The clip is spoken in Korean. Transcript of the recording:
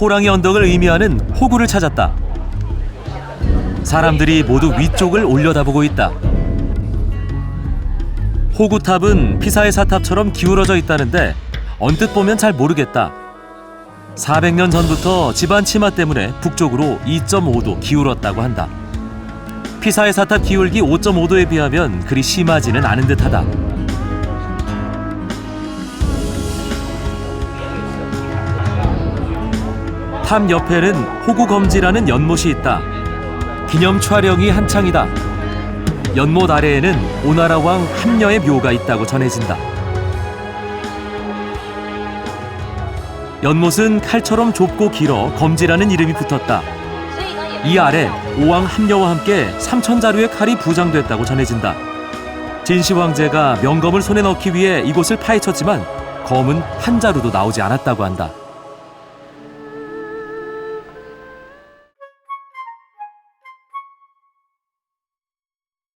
호랑이 언덕을 의미하는 호구를 찾았다. 사람들이 모두 위쪽을 올려다보고 있다. 호구탑은 피사의 사탑처럼 기울어져 있다는데 언뜻 보면 잘 모르겠다. 400년 전부터 집안 치마 때문에 북쪽으로 2.5도 기울었다고 한다. 피사의 사탑 기울기 5.5도에 비하면 그리 심하지는 않은 듯하다. 탑 옆에는 호구 검지라는 연못이 있다. 기념 촬영이 한창이다. 연못 아래에는 오나라 왕 함녀의 묘가 있다고 전해진다. 연못은 칼처럼 좁고 길어 검지라는 이름이 붙었다. 이 아래 오왕 함녀와 함께 삼천자루의 칼이 부장됐다고 전해진다. 진시 황제가 명검을 손에 넣기 위해 이곳을 파헤쳤지만 검은 한 자루도 나오지 않았다고 한다.